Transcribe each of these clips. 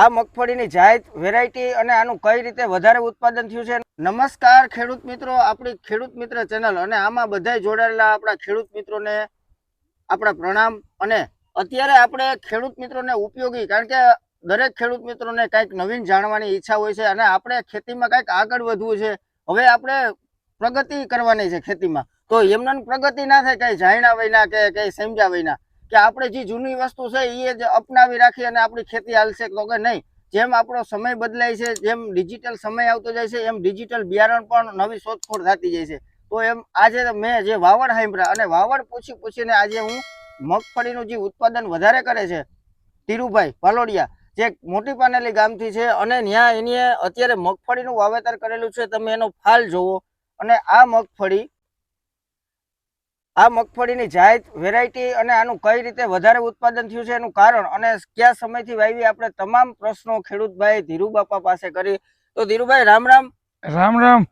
આ મગફળીની જાત વેરાયટી અને આનું કઈ રીતે વધારે ઉત્પાદન થયું છે? નમસ્કાર ખેડૂત મિત્રો, આપણી ખેડૂત મિત્ર ચેનલ અને આમાં બધાય જોડાયેલા આપણા ખેડૂત મિત્રોને આપણા પ્રણામ. અને અત્યારે આપણે ખેડૂત મિત્રોને ઉપયોગી, કારણ કે દરેક ખેડૂત મિત્રોને કંઈક નવીન જાણવાની ઈચ્છા હોય છે અને આપણે ખેતીમાં કંઈક આગળ વધવું છે. હવે આપણે પ્રગતિ કરવાની છે ખેતીમાં. તો એમને પ્રગતિ ના થાય, કંઈ જાણ્યા વિના કે કંઈ સમજ્યા વિના. કે આપણે જે જૂની વસ્તુ છે એ જ અપનાવી રાખી અને આપણી ખેતી હાલશે તો કે નહીં. જેમ આપણો સમય બદલાય છે, જેમ ડિજિટલ સમય આવતો જાય છે, એમ ડિજિટલ બિયારણ પણ નવી શોધખોળ થતી જાય છે. તો એમ આજે મેં જે વાવડ સાંભળ્યા અને વાવડ પૂછી પૂછીને આજે હું મગફળીનું જે ઉત્પાદન વધારે કરે છે, ધીરુભાઈ પાલોડિયા જે મોટી પાનેલી ગામથી છે અને ત્યાં એની અત્યારે મગફળીનું વાવેતર કરેલું છે, તમે એનો ફાલ જોવો. અને આ મગફળી આ મગફળીની જાત વેરાયટી અને આનું કઈ રીતે વધારે ઉત્પાદન થયું છે એનું કારણ અને કયા સમયથી વાવી આપણે તમામ પ્રશ્નો ખેડૂતભાઈ ધીરુબાપા પાસે કરી. તો ધીરુભાઈ રામ રામ. રામ રામ.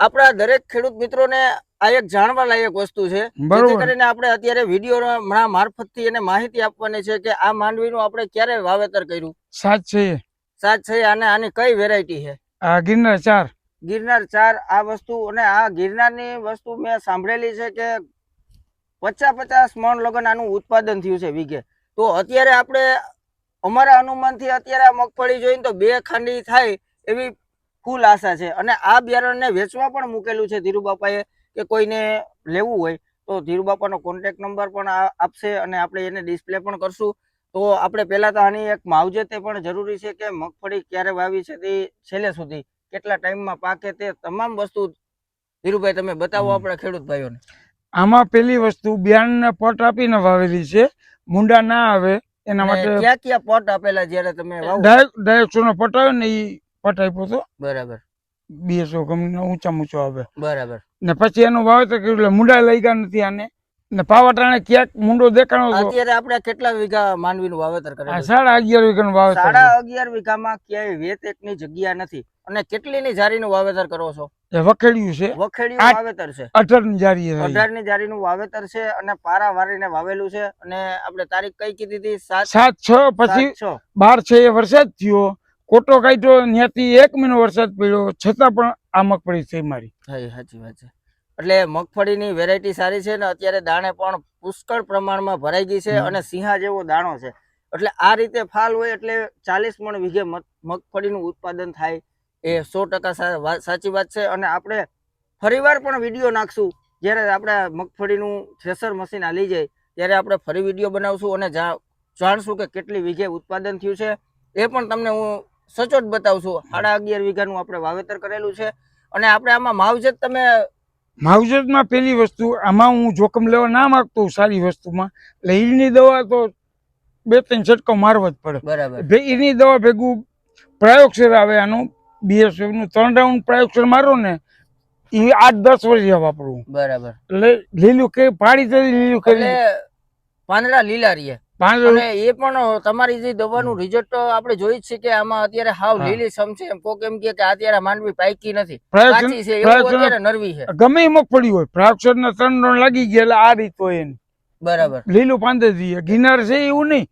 આપણા દરેક ખેડૂત મિત્રોને આ એક જાણવા લાયક વસ્તુ છે. જેથી કરીને આપણે અત્યારે વીડિયો મારફતથી એને માહિતી આપવાની છે કે આ માંડવીનું આપણે ક્યારે વાવેતર કર્યું. સાત છે. સાત છે અને આની કઈ વેરાયટી છે? આ ગિરનાર ચાર. ગિરનાર ચાર આ વસ્તુ અને આ ગિરનારની વસ્તુ મેં સાંભળેલી છે કે પચાસ પચાસ મણ લગન આનું ઉત્પાદન થયું છે વીઘે. તો અત્યારે આપણે અમારા અનુમાનથી અત્યારે આ મગફળી જોઈને તો બે ખાંડી થાય એવી ફૂલ આશા છે. અને આ બિયારણને વેચવા પણ મૂકેલું છે ધીરુબાપાએ કે કોઈને લેવું હોય તો ધીરુબાપાનો કોન્ટેક નંબર પણ આપશે અને આપણે એને ડિસ્પ્લે પણ કરશું. તો આપણે પહેલા તો આની એક માવજતે પણ જરૂરી છે કે મગફળી ક્યારે વાવી છે તે છેલ્લે સુધી કેટલા ટાઈમમાં પાકે તે તમામ વસ્તુ ધીરુભાઈ તમે બતાવો. આપણા ખેડૂત ભાઈઓને. આમાં પેલી વસ્તુ બિયારણને પોટ આપીને વાવેલી છે. મુંડા ના આવે એના માટે ક્યાં ક્યાં પોટ આપેલા જ્યારે તમે ડાયરેક્ટ નો પોટ આવે ને એ પટ આપ્યો હતો બરાબર. બીએસઓ કંપનીનો ઊંચા ઊંચો આવે. બરાબર. ને પછી એનું વાવેતર કર્યું એટલે મુંડા લઈ ગયા નથી આને. ને પાવાટાણે ક્યાંક મુંડો દેખાણો અત્યારે આપણે કેટલા વીઘા માંડવીનું વાવેતર કરેલું છે? સાડા અગિયાર વીઘાનું વાવેતર સાડા અગિયાર વીઘામાં ક્યાંય વેત જગ્યા નથી. અને કેટલીની જારીનું વાવેતર કરો છો? વખેડ્યું છે. વખેડિયું વાવેતર છે. અઢારની જારી છે. અઢારની જારીનું વાવેતર છે અને પારા વારીને વાવેલું છે. અને આપણે તારીખ કઈ કીધી હતી? સાત સાત છ પછી બાર છે એ વરસાદ થયો. કોટો કાઢ્યો ત્યાંથી એક મહિનો વરસાદ પડ્યો. છતાં પણ આ મગફળી થઈ મારી. સાચી વાત છે. એટલે મગફળીની વેરાયટી સારી છે ને અત્યારે દાણે પણ પુષ્કળ પ્રમાણમાં ભરાઈ ગઈ છે અને સિંહા જેવો દાણો છે. એટલે આ રીતે ફાલ હોય એટલે ચાલીસ મણ વીઘે મગ- મગફળીનું ઉત્પાદન થાય એ સો ટકા સાચી વાત છે. અને આપણે ફરીવાર પણ વીડિયો નાખશું. જ્યારે આપણે મગફળીનું થ્રેસર મશીન આલી જાય ત્યારે આપણે ફરી વીડિયો બનાવશું અને જાણશું કે કેટલી વીઘે ઉત્પાદન થયું છે. એ પણ તમને હું સચોટ બતાવશું. સાડા અગિયાર વીઘાનું આપણે વાવેતર કરેલું છે. અને આપણે આમાં માવજત તમે માવજતમાં પેલી વસ્તુ આમાં હું જોખમ લેવા ના માગતો હોઉં સારી વસ્તુમાં એટલે ઈની દવા તો બે ત્રણ છંટકાવ મારવો જ પડે. બરાબર. એની દવા ભેગું પ્રાયોક્ષર આવે આનું બીએસએફનું ત્રણ રાઉન્ડ પ્રાયોક્ષર મારો ને એ આઠ દસ વર્ષ વાપરવું બરાબર. એટલે લીલું કે પાડી તરી લીલું કરી પાંદડા લીલા રહીએ અને એ પણ તમારી જે દવાનું રિઝલ્ટ આપણે જોઈ છે કે આમાં અત્યારે હાવ લીલી સમ છે. એમ કોક એમ કે અત્યારે માંડવી પાકી નથી. કાચી છે એવું અત્યારે નરવી છે. ગમે એ પડી હોય. પ્રાક્ષર ના ત્રણ લાગી ગયા એટલે આ રીત હોય એની. બરાબર. લીલું પાંદે દઈએ ગિનાર છે એવું નહીં.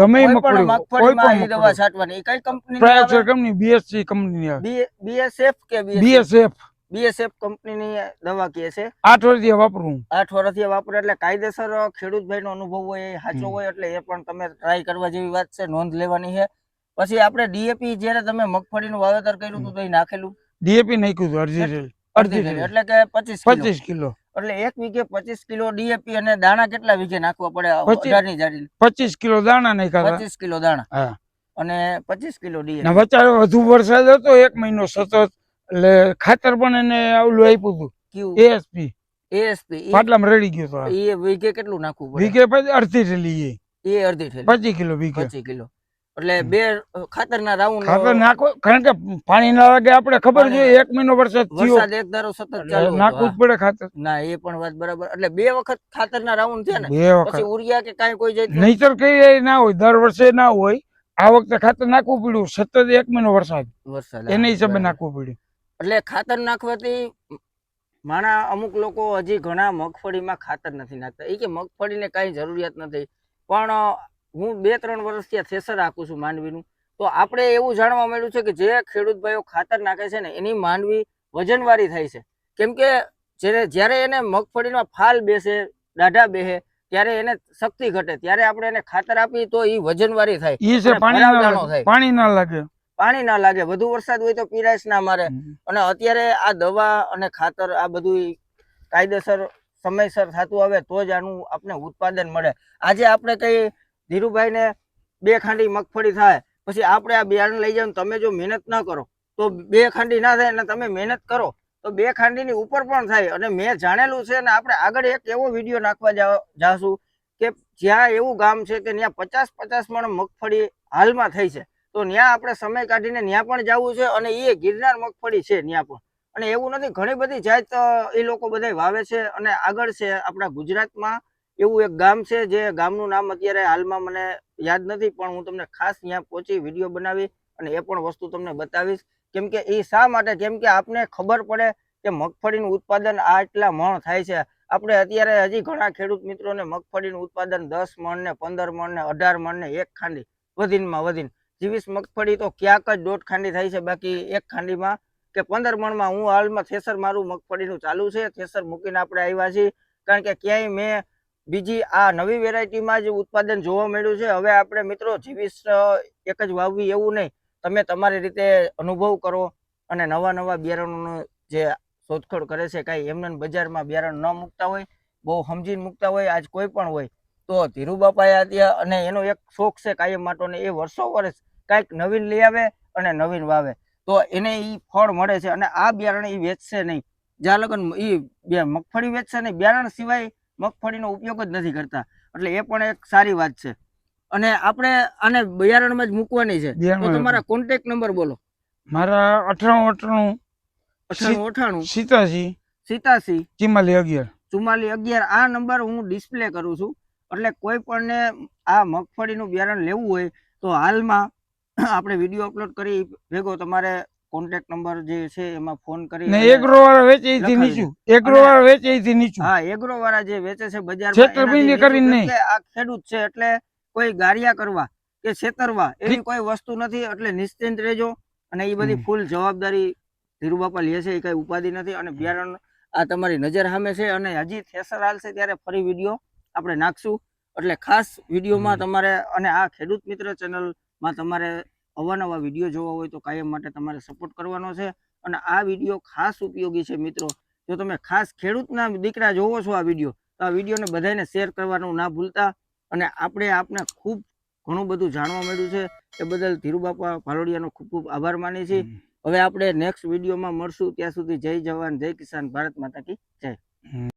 ગમે કોઈ પણ મગફળી કોઈ પણ દવા. છાંટવાની. કઈ કંપની પ્રાયોક્ષર કંપની બીએસસી કંપની બીએસએફ કે બીએસએફ બીએસએફ કંપનીની દવા કહે છે. આઠ વર્ષથી વાપરું આઠ વર્ષથી વાપરે એટલે કાયદેસર ખેડૂતભાઈનો અનુભવ હોય એ સાચો હોય એટલે એ પણ તમે ટ્રાય કરવા જેવી વાત છે નોંધ લેવાની છે. પછી આપણે ડીએપી જ્યારે તમે મગફળીનું વાવેતર કર્યું હતું તો એ નાખેલું? ડીએપી નાખ્યું હતું અડધી અડધી એટલે કે પચીસ પચીસ કિલો. એટલે એક વીઘે પચીસ કિલો ડીએપી અને દાણા કેટલા વીઘે નાખવા પડે? પચીસ. અઢારની જાડી. પચીસ કિલો દાણા નાખ્યા પચીસ કિલો દાણા. અને પચીસ કિલો ડીએપી વધુ વરસાદ હતો એક મહિનો સતત એટલે ખાતર પણ એને ઓલું આપ્યું હતું. એએસપી એએસપી પાટલામાં રડી ગયો તો એ વીઘે કેટલું નાખવું પડે? વીઘે પછી અડધી રેલી એ. એ અડધી થેલી. પચીસ કિલો વીઘે. પચીસ કિલો. એટલે બે ખાતર ના રાઉન્ડ ખાતર નાખો કારણ કે પાણી ના લાગે આપણે ખબર છે એક મહિનો વરસાદ થયો. વરસાદ એક ધારો સતત ચાલુ નાખવું જ પડે ખાતર. ના એ પણ વાત બરાબર. એટલે બે વખત ખાતરના રાઉન્ડ થયા ને પછી ઉરિયા કે કાઈ કોઈ જાય નહીતર કઈ ના હોય દર વર્ષે ના હોય. આ વખતે ખાતર નાખવું પડ્યું સતત એક મહિનો વરસાદ. વરસાદ એના હિસાબે નાખવું પડ્યું. એટલે ખાતર નાખવાથી માણા અમુક લોકો હજી ઘણા મગફળીમાં ખાતર નથી નાખતા. એ કે મગફળીને કાંઈ જરૂરિયાત નથી. પણ હું બે ત્રણ વર્ષથી આ થેસર રાખું છું માંડવીનું. તો આપણે એવું જાણવા મળ્યું છે કે જે ખેડૂત ભાઈઓ ખાતર નાખે છે ને એની માંડવી વજનવાળી થાય છે. કેમ કે જ્યારે જ્યારે એને મગફળીનો ફાલ બેસે દાઢા બેસે ત્યારે એને શક્તિ ઘટે. ત્યારે આપણે એને ખાતર આપીએ તો એ વજનવારી થાય. પાણી ના લાગે. પાણી ના લાગે. વધુ વરસાદ હોય તો પીરાશ ના મારે. અને અત્યારે આ દવા અને ખાતર આ બધું કાયદેસર સમયસર થતું આવે તો જ આનું આપણે ઉત્પાદન મળે. આજે આપણે કઈ ધીરુભાઈને બે ખાંડી મગફળી થાય પછી આપણે આ બિયારણ લઈ જાવ તમે જો મહેનત ન કરો તો બે ખાંડી ના થાય અને તમે મહેનત કરો તો બે ખાંડીની ઉપર પણ થાય. અને મેં જાણેલું છે અને આપણે આગળ એક એવો વીડિયો નાખવા જાશું કે જ્યાં એવું ગામ છે કે ત્યાં પચાસ પચાસ મણ મગફળી હાલમાં થઈ છે. તો ત્યાં આપણે સમય કાઢીને ત્યાં પણ જવું છે અને એ ગિરનાર મગફળી છે ત્યાં પણ. અને એવું નથી, ઘણી બધી જાત એ લોકો બધા વાવે છે અને આગળ છે આપણા ગુજરાતમાં એવું એક ગામ છે જે ગામનું નામ અત્યારે હાલમાં મને યાદ નથી, પણ હું તમને ખાસ ત્યાં પહોંચી વીડિયો બનાવી અને એ પણ વસ્તુ તમને બતાવીશ. કેમ કે એ શા માટે? કેમ કે આપને ખબર પડે કે મગફળીનું ઉત્પાદન આટલા મણ થાય છે. આપણે અત્યારે હજી ઘણા ખેડૂત મિત્રોને મગફળીનું ઉત્પાદન દસ મણ ને પંદર મણ ને અઢાર મણ ને એક ખાંડી વધીનમાં વધીને જીવીસ મગફળી તો ક્યાંક જ દોઢ ખાંડી થાય છે, બાકી એક ખાંડીમાં કે પંદર મણમાં હું હાલમાં થેસર મારું મગફળીનું ચાલુ છે, થેસર મૂકીને આપણે આવ્યા છીએ. કારણ કે ક્યાંય મેં બીજી આ નવી વેરાયટીમાં જ ઉત્પાદન જોવા મળ્યું છે. હવે આપણે મિત્રો જીવીસ એક જ વાવવી એવું નહીં. તમે તમારી રીતે અનુભવ કરો અને નવા નવા બિયારણોનો જે શોધખોળ કરે છે, કાંઈ એમને બજારમાં બિયારણ ન મૂકતા હોય, બહુ સમજીને મૂકતા હોય, આજ કોઈ પણ હોય, તો ધીરુ બાપાએ ત્યાં અને એનો એક શોખ છે કાયમ માટેનો, એ વર્ષો વર્ષ કાંઈક નવીન લઈ આવે અને નવીન વાવે. તો એને એ ફળ મળે છે અને આ બિયારણ એ વેચશે નહીં. જ્યાં લગન એ મગફળી વેચશે નહીં. બિયારણ સિવાય મગફળીનો ઉપયોગ જ નથી કરતા. એટલે એ પણ એક સારી વાત છે. અને આપણે આને બિયારણમાં જ મૂકવાની છે. તો તમારા કોન્ટેક્ટ નંબર બોલો. મારા અઠાણું અઠાણું અઠાણું અઠાણું સિતાસી સિતાસી ચુમ્માલી અગિયાર. ચુમ્માલી અગિયાર. આ નંબર હું ડિસ્પ્લે કરું છું. એટલે કોઈ પણને આ મગફળીનું બિયારણ લેવું હોય તો હાલમાં આપણે વીડિયો અપલોડ કરી ભેગો તમારે કોન્ટેક્ટ નંબર જે છે એમાં ફોન કરી ને એગ્રો વાળા વેચે થી નીચું. એગ્રો વાળા વેચે થી નીચું. હા એગ્રો વાળા જે વેચે છે બજાર છેતરપિંડી કરીને નહીં. આ ખેડૂત છે એટલે કોઈ ગારિયા કરવા કે છેતરવા એવી કોઈ વસ્તુ નથી એટલે નિશ્ચિંત રહેજો અને એ બધી ફૂલ જવાબદારી ધીરુબાપા લે છે એ કઈ ઉપાધિ નથી અને બિયારણ આ તમારી નજર સામે છે અને હજી થેસર હાલશે ત્યારે ફરી વીડિયો આપણે નાખશું. એટલે ખાસ વિડીયોમાં તમારે અને આ ખેડૂત મિત્ર ચેનલમાં તમારે અવાનવા વીડિયો જોવા હોય તો કાયમ માટે તમારે સપોર્ટ કરવાનો છે. અને આ વીડિયો ખાસ ઉપયોગી છે મિત્રો. જો તમે ખાસ ખેડૂતના દીકરા જોવો છો આ વીડિયો તો આ વિડીયોને બધાને શેર કરવાનું ના ભૂલતા. અને આપણે આપને ખૂબ ઘણું બધું જાણવા મળ્યું છે. એ બદલ ધીરુબાપા ભાલોડિયાનો ખૂબ ખૂબ આભાર માની છીએ. હવે આપણે નેક્સ્ટ વિડીયોમાં મળશું. ત્યાં સુધી જય જવાન જય કિસાન ભારત માતા કી જય.